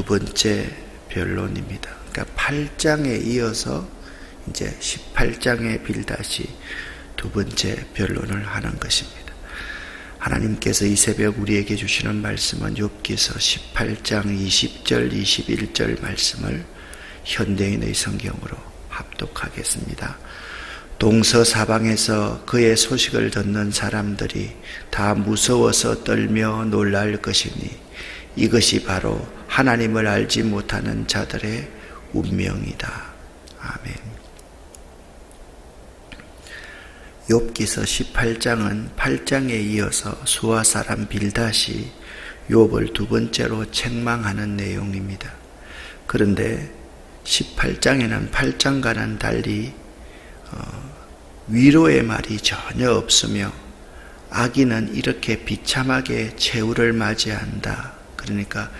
두 번째 변론입니다. 그러니까 8장에 이어서 이제 18장에 빌다시 두 번째 변론을 하는 것입니다. 하나님께서 이 새벽 우리에게 주시는 말씀은 욥기서 18장 20절 21절 말씀을 현대인의 성경으로 합독하겠습니다. 동서 사방에서 그의 소식을 듣는 사람들이 다 무서워서 떨며 놀랄 것이니 이것이 바로 하나님을 알지 못하는 자들의 운명이다. 아멘. 욥기서 18장은 8장에 이어서 수아 사람 빌다시 욥을 두 번째로 책망하는 내용입니다. 그런데 18장에는 8장과는 달리 어, 위로의 말이 전혀 없으며 아기는 이렇게 비참하게 최후를 맞이한다. 그러니까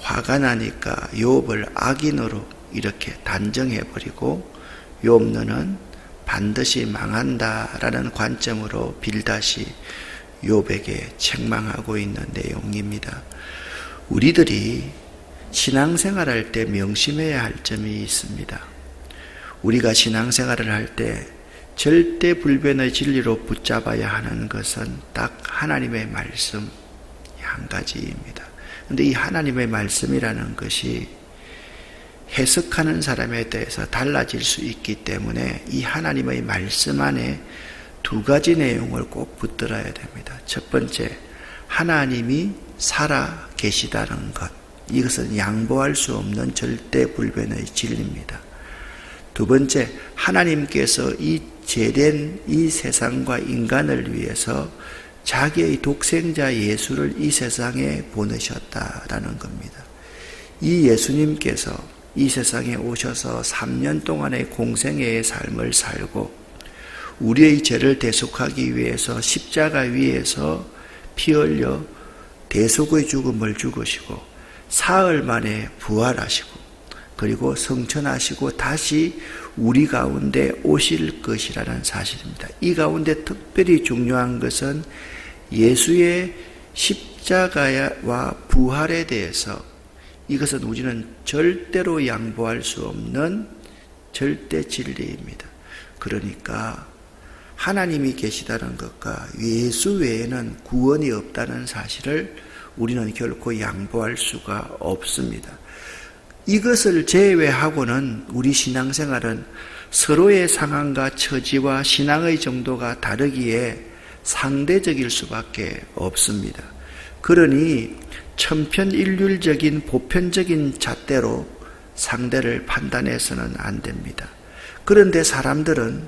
화가 나니까 욥을 악인으로 이렇게 단정해 버리고 욥 너는 반드시 망한다라는 관점으로 빌다시 욥에게 책망하고 있는 내용입니다. 우리들이 신앙생활할 때 명심해야 할 점이 있습니다. 우리가 신앙생활을 할 때 절대 불변의 진리로 붙잡아야 하는 것은 딱 하나님의 말씀 한 가지입니다. 근데 이 하나님의 말씀이라는 것이 해석하는 사람에 대해서 달라질 수 있기 때문에 이 하나님의 말씀 안에 두 가지 내용을 꼭 붙들어야 됩니다. 첫 번째, 하나님이 살아 계시다는 것. 이것은 양보할 수 없는 절대 불변의 진리입니다. 두 번째, 하나님께서 이 죄된 이 세상과 인간을 위해서 자기의 독생자 예수를 이 세상에 보내셨다라는 겁니다. 이 예수님께서 이 세상에 오셔서 3년 동안의 공생애의 삶을 살고 우리의 죄를 대속하기 위해서 십자가 위에서 피 흘려 대속의 죽음을 죽으시고 사흘 만에 부활하시고 그리고 성천하시고 다시 우리 가운데 오실 것이라는 사실입니다. 이 가운데 특별히 중요한 것은 예수의 십자가와 부활에 대해서 이것은 우리는 절대로 양보할 수 없는 절대 진리입니다. 그러니까 하나님이 계시다는 것과 예수 외에는 구원이 없다는 사실을 우리는 결코 양보할 수가 없습니다. 이것을 제외하고는 우리 신앙생활은 서로의 상황과 처지와 신앙의 정도가 다르기에 상대적일 수밖에 없습니다. 그러니 천편일률적인 보편적인 잣대로 상대를 판단해서는 안 됩니다. 그런데 사람들은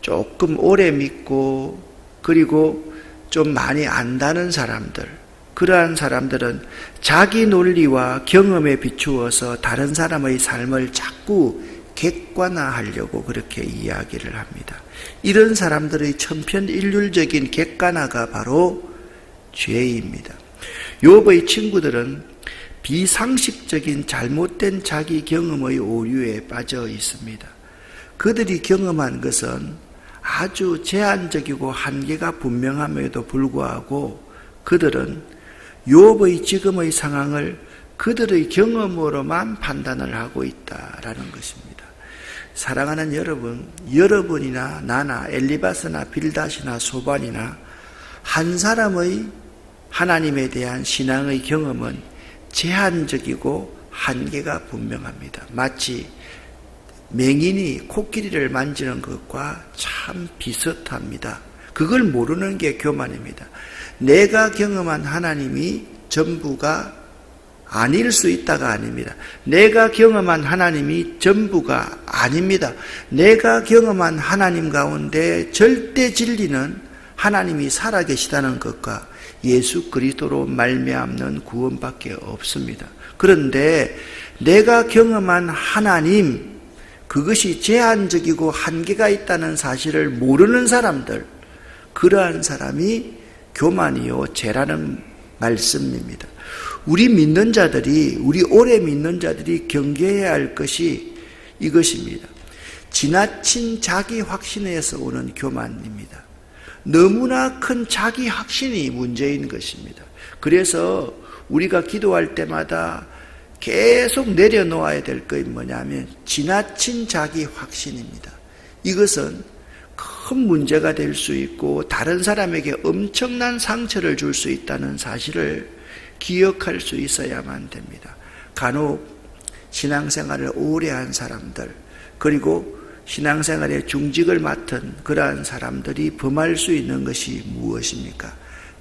조금 오래 믿고 그리고 좀 많이 안다는 사람들, 그러한 사람들은 자기 논리와 경험에 비추어서 다른 사람의 삶을 자꾸 객관화하려고 그렇게 이야기를 합니다. 이런 사람들의 천편일률적인 객관화가 바로 죄입니다. 욥의 친구들은 비상식적인 잘못된 자기 경험의 오류에 빠져 있습니다. 그들이 경험한 것은 아주 제한적이고 한계가 분명함에도 불구하고 그들은 욥의 지금의 상황을 그들의 경험으로만 판단을 하고 있다라는 것입니다. 사랑하는 여러분, 여러분이나 나나 엘리바스나 빌닷이나 소반이나 한 사람의 하나님에 대한 신앙의 경험은 제한적이고 한계가 분명합니다. 마치 맹인이 코끼리를 만지는 것과 참 비슷합니다. 그걸 모르는 게 교만입니다. 내가 경험한 하나님이 전부가 아닐 수 있다가 아닙니다. 내가 경험한 하나님이 전부가 아닙니다. 내가 경험한 하나님 가운데 절대 진리는 하나님이 살아계시다는 것과 예수 그리스도로 말미암는 구원밖에 없습니다. 그런데 내가 경험한 하나님 그것이 제한적이고 한계가 있다는 사실을 모르는 사람들 그러한 사람이 교만이요 죄라는 말씀입니다. 우리 믿는 자들이 우리 오래 믿는 자들이 경계해야 할 것이 이것입니다. 지나친 자기 확신에서 오는 교만입니다. 너무나 큰 자기 확신이 문제인 것입니다. 그래서 우리가 기도할 때마다 계속 내려놓아야 될 것이 뭐냐면 지나친 자기 확신입니다. 이것은 큰 문제가 될 수 있고 다른 사람에게 엄청난 상처를 줄 수 있다는 사실을 기억할 수 있어야만 됩니다. 간혹 신앙생활을 오래 한 사람들 그리고 신앙생활의 중직을 맡은 그러한 사람들이 범할 수 있는 것이 무엇입니까?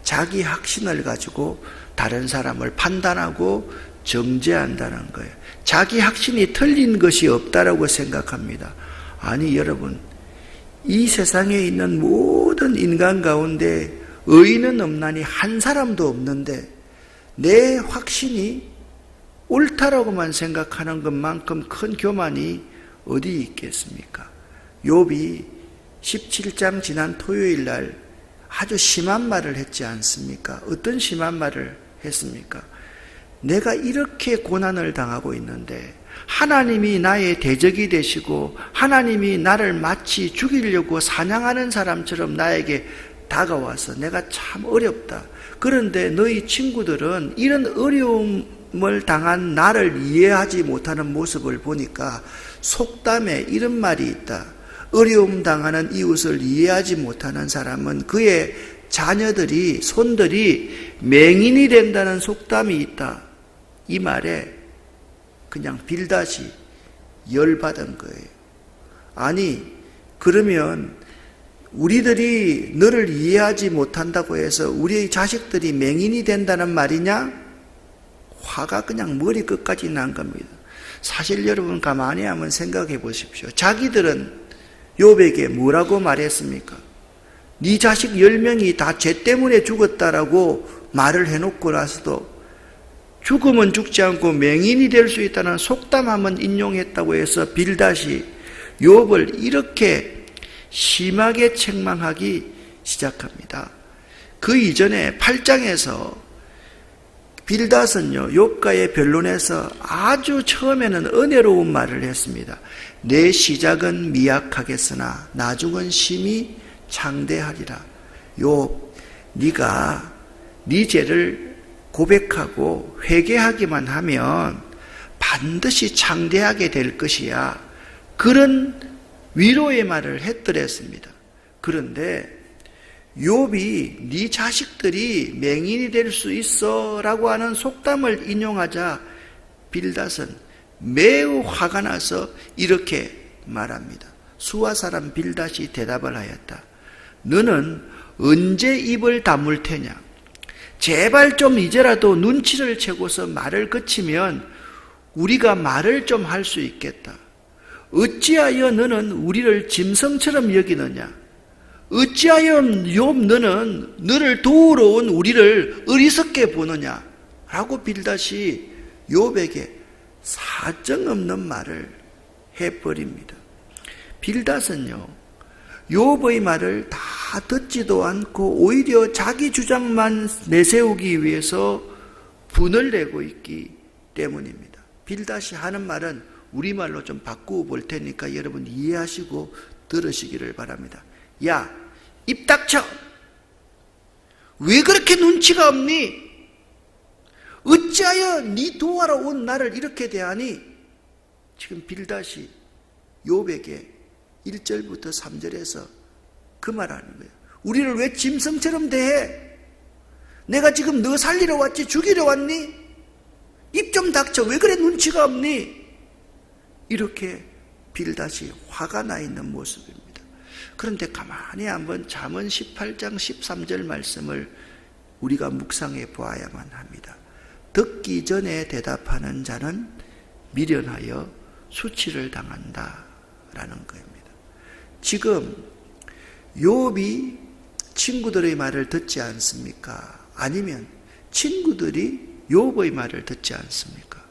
자기 확신을 가지고 다른 사람을 판단하고 정죄한다는 거예요. 자기 확신이 틀린 것이 없다라고 생각합니다. 아니 여러분 이 세상에 있는 모든 인간 가운데 의인은 없나니 한 사람도 없는데 내 확신이 옳다라고만 생각하는 것만큼 큰 교만이 어디 있겠습니까? 욥이 17장 지난 토요일 날 아주 심한 말을 했지 않습니까? 어떤 심한 말을 했습니까? 내가 이렇게 고난을 당하고 있는데 하나님이 나의 대적이 되시고 하나님이 나를 마치 죽이려고 사냥하는 사람처럼 나에게 다가와서 내가 참 어렵다. 그런데 너희 친구들은 이런 어려움을 당한 나를 이해하지 못하는 모습을 보니까 속담에 이런 말이 있다. 어려움 당하는 이웃을 이해하지 못하는 사람은 그의 자녀들이, 손들이 맹인이 된다는 속담이 있다. 이 말에 그냥 빌다시 열받은 거예요. 아니, 그러면 우리들이 너를 이해하지 못한다고 해서 우리의 자식들이 맹인이 된다는 말이냐? 화가 그냥 머리 끝까지 난 겁니다. 사실 여러분 가만히 한번 생각해 보십시오. 자기들은 욥에게 뭐라고 말했습니까? 네 자식 10명이 다 죄 때문에 죽었다라고 말을 해놓고 나서도 죽으면 죽지 않고 맹인이 될 수 있다는 속담 한번 인용했다고 해서 빌다시 욥을 이렇게 심하게 책망하기 시작합니다. 그 이전에 8장에서 빌닷은요, 욥가의 변론에서 아주 처음에는 은혜로운 말을 했습니다. 내 시작은 미약하겠으나 나중은 심히 창대하리라. 욥, 네가 네 죄를 고백하고 회개하기만 하면 반드시 창대하게 될 것이야. 그런 위로의 말을 했더랬습니다. 그런데 욥이 네 자식들이 맹인이 될 수 있어라고 하는 속담을 인용하자 빌닷은 매우 화가 나서 이렇게 말합니다. 수아 사람 빌닷이 대답을 하였다. 너는 언제 입을 다물 테냐? 제발 좀 이제라도 눈치를 채고서 말을 그치면 우리가 말을 좀 할 수 있겠다. 어찌하여 너는 우리를 짐승처럼 여기느냐? 어찌하여 욥 너는 너를 도우러 온 우리를 어리석게 보느냐? 라고 빌다시 욥에게 사정없는 말을 해버립니다. 빌닷은요, 욥의 말을 다 듣지도 않고 오히려 자기 주장만 내세우기 위해서 분을 내고 있기 때문입니다. 빌닷이 하는 말은 우리말로 좀 바꾸어 볼 테니까 여러분 이해하시고 들으시기를 바랍니다. 야, 입 닥쳐! 왜 그렇게 눈치가 없니? 어찌하여 네 도와러 온 나를 이렇게 대하니? 지금 빌닷이 욥에게 1절부터 3절에서 그 말하는 거예요. 우리를 왜 짐승처럼 대해? 내가 지금 너 살리러 왔지 죽이러 왔니? 입 좀 닥쳐. 왜 그래 눈치가 없니? 이렇게 빌닷이 화가 나 있는 모습입니다. 그런데 가만히 한번 잠언 18장 13절 말씀을 우리가 묵상해 보아야만 합니다. 듣기 전에 대답하는 자는 미련하여 수치를 당한다라는 겁니다. 지금 욥이 친구들의 말을 듣지 않습니까? 아니면 친구들이 욥의 말을 듣지 않습니까?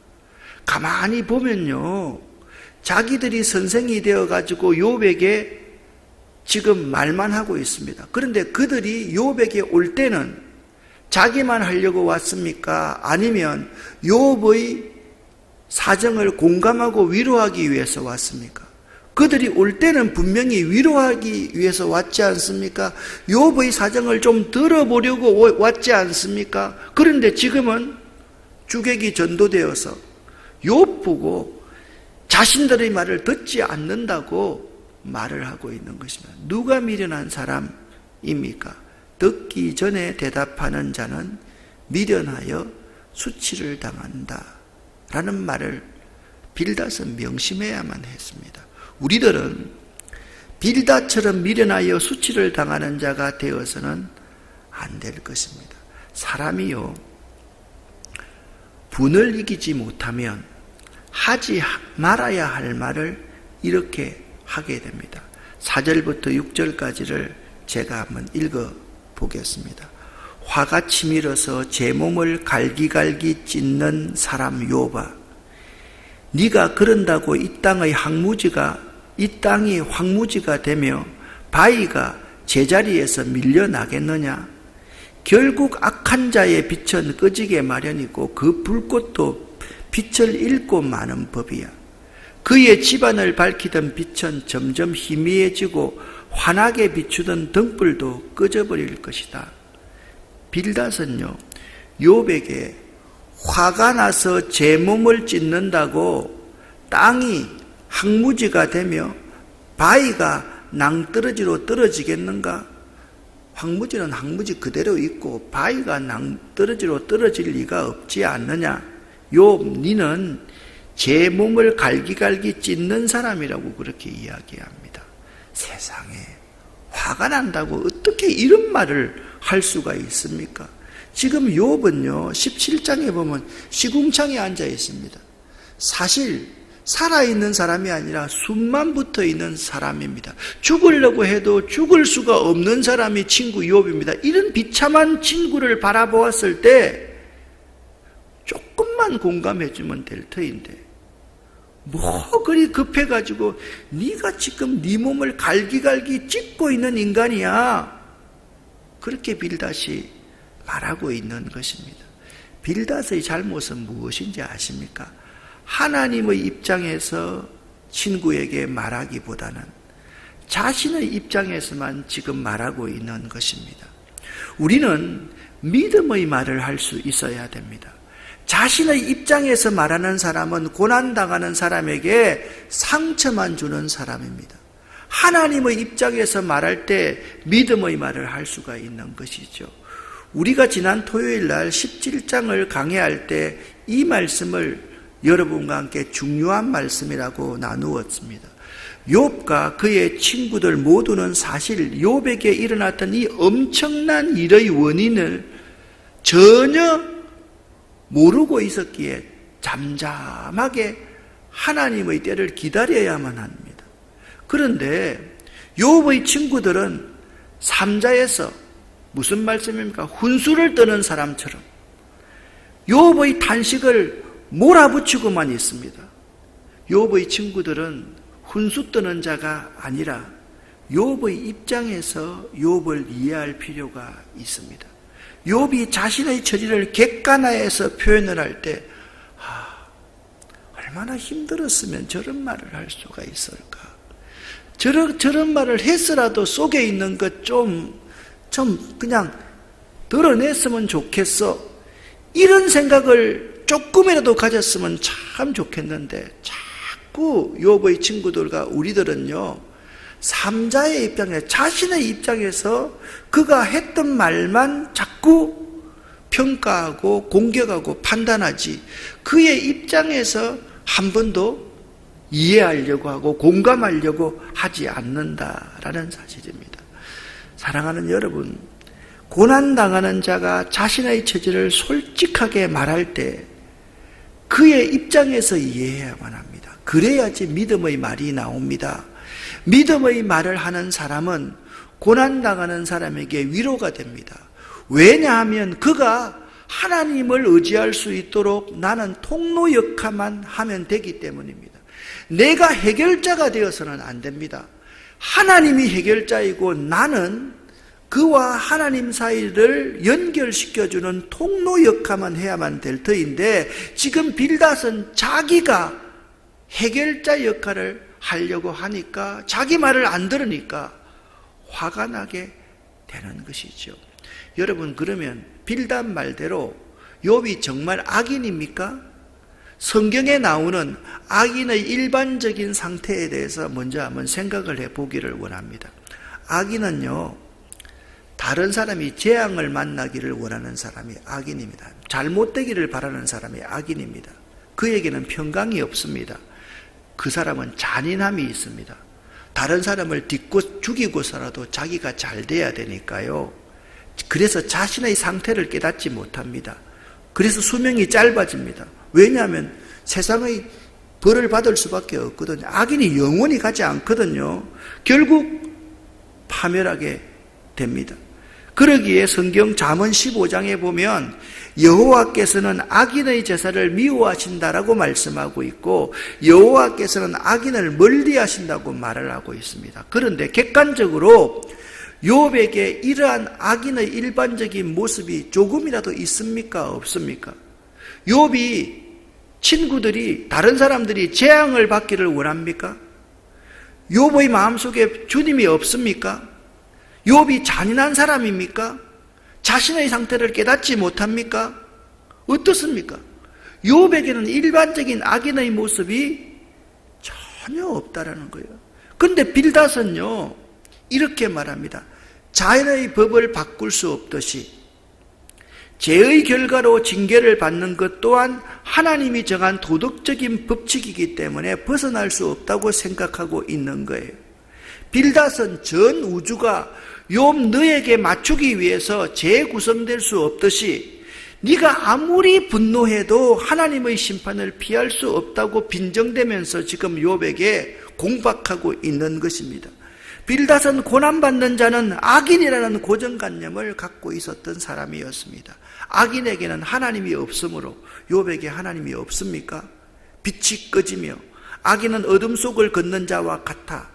가만히 보면요. 자기들이 선생이 되어 가지고 욥에게 지금 말만 하고 있습니다. 그런데 그들이 욥에게 올 때는 자기만 하려고 왔습니까? 아니면 욥의 사정을 공감하고 위로하기 위해서 왔습니까? 그들이 올 때는 분명히 위로하기 위해서 왔지 않습니까? 욥의 사정을 좀 들어보려고 왔지 않습니까? 그런데 지금은 주객이 전도되어서 욥 보고 자신들의 말을 듣지 않는다고 말을 하고 있는 것입니다. 누가 미련한 사람입니까? 듣기 전에 대답하는 자는 미련하여 수치를 당한다. 라는 말을 빌닷은 명심해야만 했습니다. 우리들은 빌닷처럼 미련하여 수치를 당하는 자가 되어서는 안 될 것입니다. 사람이요, 분을 이기지 못하면 하지 말아야 할 말을 이렇게 하게 됩니다. 4절부터 6절까지를 제가 한번 읽어 보겠습니다. 화가 치밀어서 제 몸을 갈기갈기 찢는 사람 요바 네가 그런다고 이 땅의 황무지가 이 땅이 황무지가 되며 바위가 제자리에서 밀려나겠느냐 결국 악한 자의 빛은 꺼지게 마련이고 그 불꽃도 빛을 잃고 마는 법이야 그의 집안을 밝히던 빛은 점점 희미해지고 환하게 비추던 등불도 꺼져버릴 것이다. 빌닷은요, 욥에게 화가 나서 제 몸을 찢는다고 땅이 항무지가 되며 바위가 낭떠러지로 떨어지겠는가? 황무지는 황무지 그대로 있고 바위가 낭떠러지로 떨어질 리가 없지 않느냐? 욥, 니는 제 몸을 갈기갈기 찢는 사람이라고 그렇게 이야기합니다. 세상에 화가 난다고 어떻게 이런 말을 할 수가 있습니까? 지금 욥은요 17장에 보면 시궁창에 앉아 있습니다. 사실 살아있는 사람이 아니라 숨만 붙어 있는 사람입니다. 죽으려고 해도 죽을 수가 없는 사람이 친구 욥입니다. 이런 비참한 친구를 바라보았을 때 조금만 공감해주면 될 터인데 뭐 그리 급해가지고 네가 지금 네 몸을 갈기갈기 찢고 있는 인간이야. 그렇게 빌닷이 말하고 있는 것입니다. 빌닷의 잘못은 무엇인지 아십니까? 하나님의 입장에서 친구에게 말하기보다는 자신의 입장에서만 지금 말하고 있는 것입니다. 우리는 믿음의 말을 할 수 있어야 됩니다. 자신의 입장에서 말하는 사람은 고난당하는 사람에게 상처만 주는 사람입니다. 하나님의 입장에서 말할 때 믿음의 말을 할 수가 있는 것이죠. 우리가 지난 토요일 날 17장을 강해할 때 이 말씀을 여러분과 함께 중요한 말씀이라고 나누었습니다. 욥과 그의 친구들 모두는 사실 욥에게 일어났던 이 엄청난 일의 원인을 전혀 모르고 있었기에 잠잠하게 하나님의 때를 기다려야만 합니다. 그런데 욥의 친구들은 삼자에서 무슨 말씀입니까? 훈수를 떠는 사람처럼 욥의 탄식을 몰아붙이고만 있습니다. 욥의 친구들은 훈수 떠는 자가 아니라 욥의 입장에서 욥을 이해할 필요가 있습니다. 욥이 자신의 처지를 객관화해서 표현을 할 때, 아, 얼마나 힘들었으면 저런 말을 할 수가 있을까? 저런, 저런 말을 했으라도 속에 있는 것 좀, 좀 그냥 드러냈으면 좋겠어. 이런 생각을 조금이라도 가졌으면 참 좋겠는데, 자꾸 욥의 친구들과 우리들은요, 삼자의 입장에 자신의 입장에서 그가 했던 말만 자꾸 평가하고 공격하고 판단하지 그의 입장에서 한 번도 이해하려고 하고 공감하려고 하지 않는다라는 사실입니다. 사랑하는 여러분, 고난당하는 자가 자신의 처지를 솔직하게 말할 때 그의 입장에서 이해해야만 합니다. 그래야지 믿음의 말이 나옵니다. 믿음의 말을 하는 사람은 고난당하는 사람에게 위로가 됩니다. 왜냐하면 그가 하나님을 의지할 수 있도록 나는 통로 역할만 하면 되기 때문입니다. 내가 해결자가 되어서는 안 됩니다. 하나님이 해결자이고 나는 그와 하나님 사이를 연결시켜주는 통로 역할만 해야만 될 터인데 지금 빌닷은 자기가 해결자 역할을 하려고 하니까 자기 말을 안 들으니까 화가 나게 되는 것이죠. 여러분 그러면 빌단 말대로 욥이 정말 악인입니까? 성경에 나오는 악인의 일반적인 상태에 대해서 먼저 한번 생각을 해 보기를 원합니다. 악인은요, 다른 사람이 재앙을 만나기를 원하는 사람이 악인입니다. 잘못되기를 바라는 사람이 악인입니다. 그에게는 평강이 없습니다. 그 사람은 잔인함이 있습니다. 다른 사람을 딛고 죽이고서라도 자기가 잘 돼야 되니까요. 그래서 자신의 상태를 깨닫지 못합니다. 그래서 수명이 짧아집니다. 왜냐하면 세상의 벌을 받을 수밖에 없거든요. 악인이 영원히 가지 않거든요. 결국 파멸하게 됩니다. 그러기에 성경 잠언 15장에 보면 여호와께서는 악인의 제사를 미워하신다라고 말씀하고 있고 여호와께서는 악인을 멀리하신다고 말을 하고 있습니다. 그런데 객관적으로 욥에게 이러한 악인의 일반적인 모습이 조금이라도 있습니까? 없습니까? 욥이 친구들이 다른 사람들이 재앙을 받기를 원합니까? 욥의 마음속에 주님이 없습니까? 욥이 잔인한 사람입니까? 자신의 상태를 깨닫지 못합니까? 어떻습니까? 욥에게는 일반적인 악인의 모습이 전혀 없다라는 거예요. 근데 빌닷은요, 이렇게 말합니다. 자연의 법을 바꿀 수 없듯이 죄의 결과로 징계를 받는 것 또한 하나님이 정한 도덕적인 법칙이기 때문에 벗어날 수 없다고 생각하고 있는 거예요. 빌닷은 전 우주가 욥 너에게 맞추기 위해서 재구성될 수 없듯이 네가 아무리 분노해도 하나님의 심판을 피할 수 없다고 빈정대면서 지금 욥에게 공박하고 있는 것입니다. 빌닷은 고난받는 자는 악인이라는 고정관념을 갖고 있었던 사람이었습니다. 악인에게는 하나님이 없으므로 욥에게 하나님이 없습니까? 빛이 꺼지며 악인은 어둠 속을 걷는 자와 같아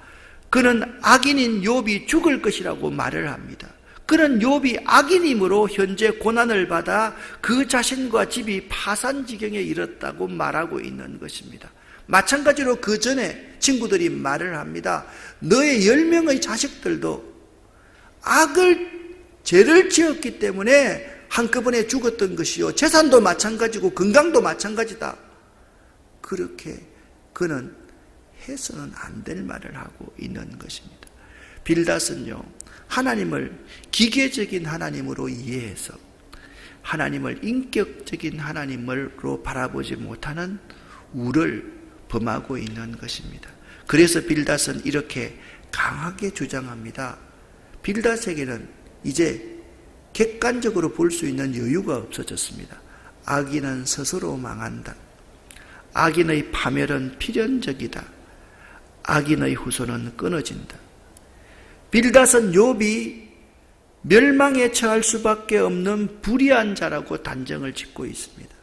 그는 악인인 욥이 죽을 것이라고 말을 합니다. 그는 욥이 악인이므로 현재 고난을 받아 그 자신과 집이 파산 지경에 이르렀다고 말하고 있는 것입니다. 마찬가지로 그 전에 친구들이 말을 합니다. 너의 열 명의 자식들도 악을 죄를 지었기 때문에 한꺼번에 죽었던 것이요. 재산도 마찬가지고 건강도 마찬가지다. 그렇게 그는 해서는 안 될 말을 하고 있는 것입니다. 빌닷은요, 하나님을 기계적인 하나님으로 이해해서 하나님을 인격적인 하나님으로 바라보지 못하는 우를 범하고 있는 것입니다. 그래서 빌닷은 이렇게 강하게 주장합니다. 빌닷에게는 이제 객관적으로 볼 수 있는 여유가 없어졌습니다. 악인은 스스로 망한다. 악인의 파멸은 필연적이다. 악인의 후손은 끊어진다. 빌닷은 욥이 멸망에 처할 수밖에 없는 불의한 자라고 단정을 짓고 있습니다.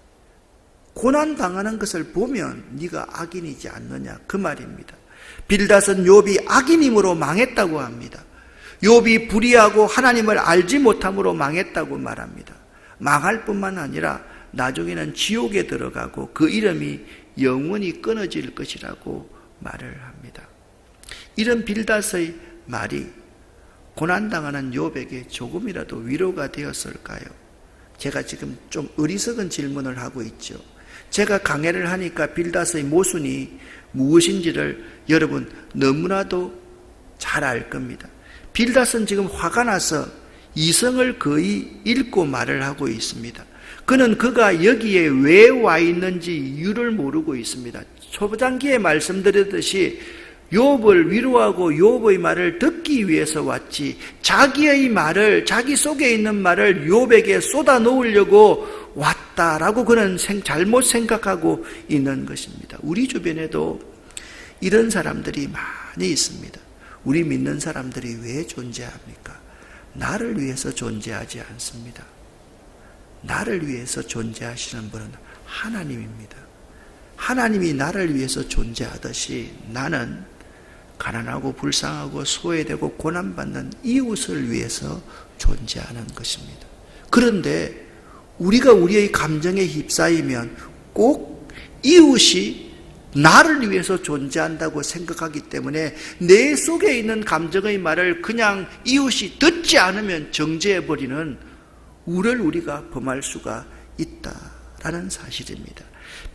고난 당하는 것을 보면 네가 악인이지 않느냐 그 말입니다. 빌닷은 욥이 악인임으로 망했다고 합니다. 욥이 불의하고 하나님을 알지 못함으로 망했다고 말합니다. 망할 뿐만 아니라 나중에는 지옥에 들어가고 그 이름이 영원히 끊어질 것이라고 말을 합니다. 이런 빌닷의 말이 고난당하는 욥에게 조금이라도 위로가 되었을까요? 제가 지금 좀 어리석은 질문을 하고 있죠. 제가 강해를 하니까 빌닷의 모순이 무엇인지를 여러분 너무나도 잘 알 겁니다. 빌닷은 지금 화가 나서 이성을 거의 잃고 말을 하고 있습니다. 그는 그가 여기에 왜 와 있는지 이유를 모르고 있습니다. 초단기에 말씀드렸듯이 욥을 위로하고 욥의 말을 듣기 위해서 왔지 자기의 말을 자기 속에 있는 말을 욥에게 쏟아 놓으려고 왔다라고 그는 잘못 생각하고 있는 것입니다. 우리 주변에도 이런 사람들이 많이 있습니다. 우리 믿는 사람들이 왜 존재합니까? 나를 위해서 존재하지 않습니다. 나를 위해서 존재하시는 분은 하나님입니다. 하나님이 나를 위해서 존재하듯이 나는 가난하고 불쌍하고 소외되고 고난받는 이웃을 위해서 존재하는 것입니다. 그런데 우리가 우리의 감정에 휩싸이면 꼭 이웃이 나를 위해서 존재한다고 생각하기 때문에 내 속에 있는 감정의 말을 그냥 이웃이 듣지 않으면 정죄해버리는 우를 우리가 범할 수가 있다 라는 사실입니다.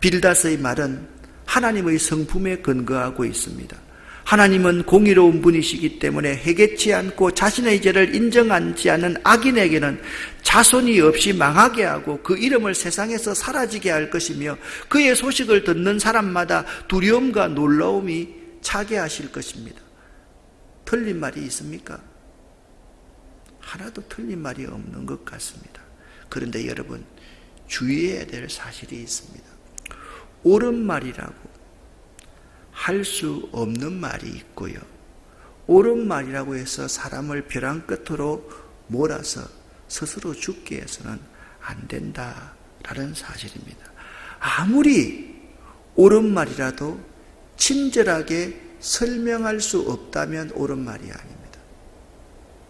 빌다스의 말은 하나님의 성품에 근거하고 있습니다. 하나님은 공의로운 분이시기 때문에 해겠지 않고 자신의 죄를 인정하지 않는 악인에게는 자손이 없이 망하게 하고 그 이름을 세상에서 사라지게 할 것이며 그의 소식을 듣는 사람마다 두려움과 놀라움이 차게 하실 것입니다. 틀린 말이 있습니까? 하나도 틀린 말이 없는 것 같습니다. 그런데 여러분, 주의해야 될 사실이 있습니다. 옳은 말이라고 할 수 없는 말이 있고요. 옳은 말이라고 해서 사람을 벼랑 끝으로 몰아서 스스로 죽게 해서는 안 된다라는 사실입니다. 아무리 옳은 말이라도 친절하게 설명할 수 없다면 옳은 말이 아닙니다.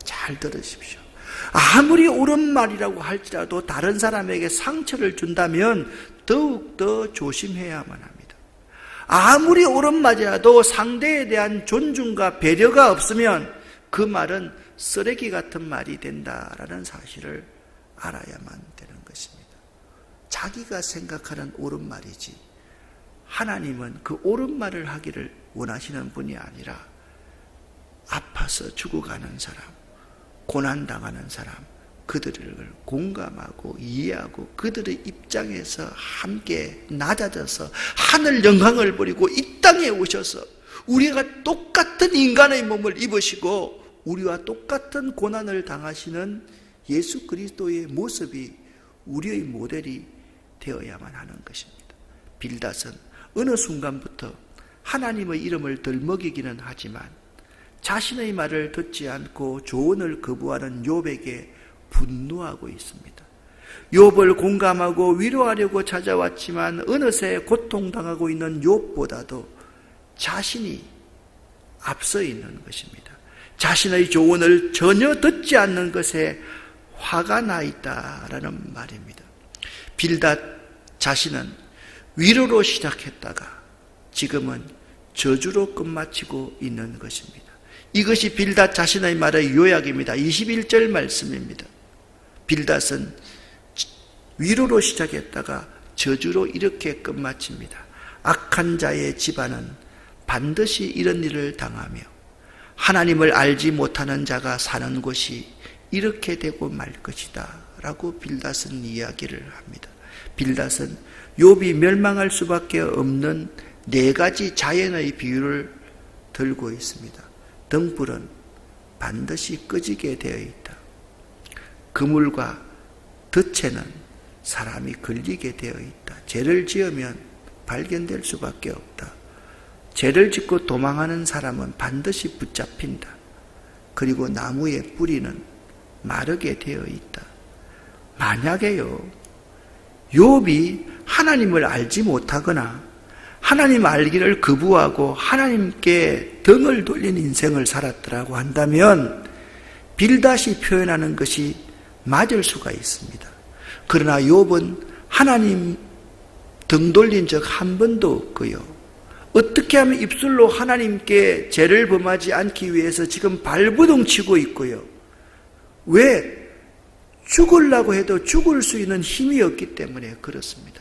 잘 들으십시오. 아무리 옳은 말이라고 할지라도 다른 사람에게 상처를 준다면 더욱더 조심해야만 합니다. 아무리 옳은 말이라도 상대에 대한 존중과 배려가 없으면 그 말은 쓰레기 같은 말이 된다라는 사실을 알아야만 되는 것입니다. 자기가 생각하는 옳은 말이지 하나님은 그 옳은 말을 하기를 원하시는 분이 아니라 아파서 죽어가는 사람, 고난당하는 사람, 그들을 공감하고 이해하고 그들의 입장에서 함께 낮아져서 하늘 영광을 버리고 이 땅에 오셔서 우리가 똑같은 인간의 몸을 입으시고 우리와 똑같은 고난을 당하시는 예수 그리스도의 모습이 우리의 모델이 되어야만 하는 것입니다. 빌닷은 어느 순간부터 하나님의 이름을 덜 먹이기는 하지만 자신의 말을 듣지 않고 조언을 거부하는 욥에게 분노하고 있습니다. 욥을 공감하고 위로하려고 찾아왔지만 어느새 고통당하고 있는 욥보다도 자신이 앞서 있는 것입니다. 자신의 조언을 전혀 듣지 않는 것에 화가 나 있다라는 말입니다. 빌닷 자신은 위로로 시작했다가 지금은 저주로 끝마치고 있는 것입니다. 이것이 빌닷 자신의 말의 요약입니다. 21절 말씀입니다. 빌닷은 위로로 시작했다가 저주로 이렇게 끝마칩니다. 악한 자의 집안은 반드시 이런 일을 당하며 하나님을 알지 못하는 자가 사는 곳이 이렇게 되고 말 것이다. 라고 빌닷은 이야기를 합니다. 빌닷은 욥이 멸망할 수밖에 없는 네 가지 자연의 비유를 들고 있습니다. 등불은 반드시 꺼지게 되어 있다. 그물과 덫에는 사람이 걸리게 되어 있다. 죄를 지으면 발견될 수밖에 없다. 죄를 짓고 도망하는 사람은 반드시 붙잡힌다. 그리고 나무의 뿌리는 마르게 되어 있다. 만약에요, 욥이 하나님을 알지 못하거나 하나님 알기를 거부하고 하나님께 등을 돌린 인생을 살았더라고 한다면 빌닷이 표현하는 것이 맞을 수가 있습니다. 그러나 욥은 하나님 등 돌린 적 한 번도 없고요. 어떻게 하면 입술로 하나님께 죄를 범하지 않기 위해서 지금 발부둥 치고 있고요. 왜? 죽으려고 해도 죽을 수 있는 힘이 없기 때문에 그렇습니다.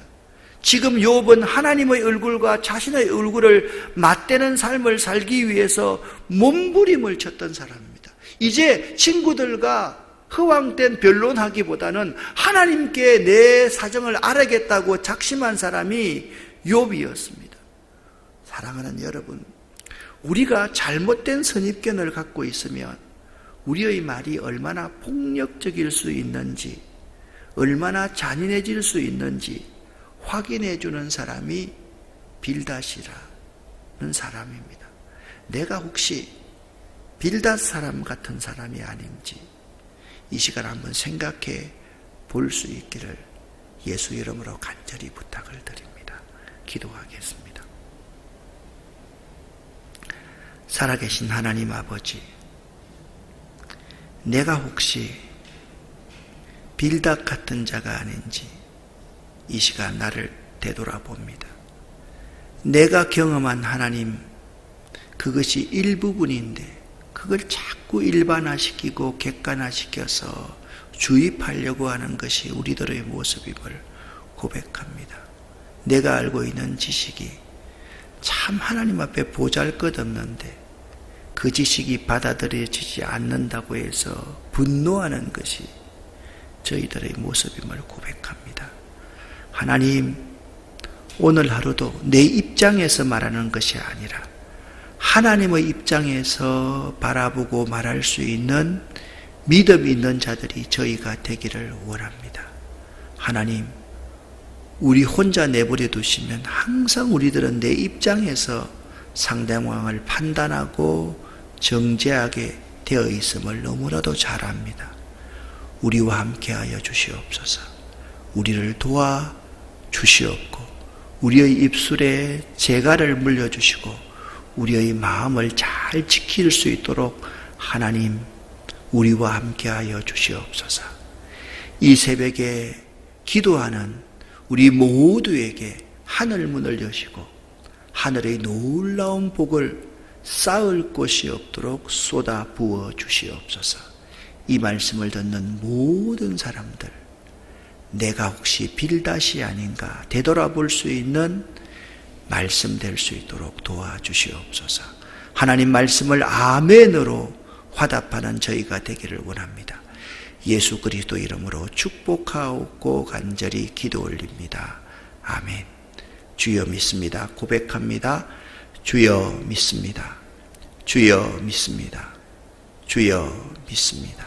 지금 욥은 하나님의 얼굴과 자신의 얼굴을 맞대는 삶을 살기 위해서 몸부림을 쳤던 사람입니다. 이제 친구들과 허황된 변론하기보다는 하나님께 내 사정을 알아겠다고 작심한 사람이 욥이었습니다. 사랑하는 여러분, 우리가 잘못된 선입견을 갖고 있으면 우리의 말이 얼마나 폭력적일 수 있는지, 얼마나 잔인해질 수 있는지 확인해 주는 사람이 빌닷이라는 사람입니다. 내가 혹시 빌닷 사람 같은 사람이 아닌지 이 시간 한번 생각해 볼 수 있기를 예수 이름으로 간절히 부탁을 드립니다. 기도하겠습니다. 살아계신 하나님 아버지, 내가 혹시 빌닷 같은 자가 아닌지 이 시간 나를 되돌아봅니다. 내가 경험한 하나님, 그것이 일부분인데, 그걸 자꾸 일반화시키고 객관화시켜서 주입하려고 하는 것이 우리들의 모습임을 고백합니다. 내가 알고 있는 지식이 참 하나님 앞에 보잘 것 없는데 그 지식이 받아들여지지 않는다고 해서 분노하는 것이 저희들의 모습임을 고백합니다. 하나님, 오늘 하루도 내 입장에서 말하는 것이 아니라 하나님의 입장에서 바라보고 말할 수 있는 믿음 있는 자들이 저희가 되기를 원합니다. 하나님, 우리 혼자 내버려 두시면 항상 우리들은 내 입장에서 상대방을 판단하고 정죄하게 되어 있음을 너무나도 잘 압니다. 우리와 함께하여 주시옵소서. 우리를 도와 주시옵고 우리의 입술에 재갈을 물려주시고 우리의 마음을 잘 지킬 수 있도록 하나님 우리와 함께하여 주시옵소서. 이 새벽에 기도하는 우리 모두에게 하늘 문을 여시고 하늘의 놀라운 복을 쌓을 곳이 없도록 쏟아 부어 주시옵소서. 이 말씀을 듣는 모든 사람들, 내가 혹시 빌다시 아닌가 되돌아볼 수 있는 말씀 될 수 있도록 도와주시옵소서. 하나님 말씀을 아멘으로 화답하는 저희가 되기를 원합니다. 예수 그리스도 이름으로 축복하고 간절히 기도 올립니다. 아멘. 주여 믿습니다. 고백합니다. 주여 믿습니다. 주여 믿습니다. 주여 믿습니다.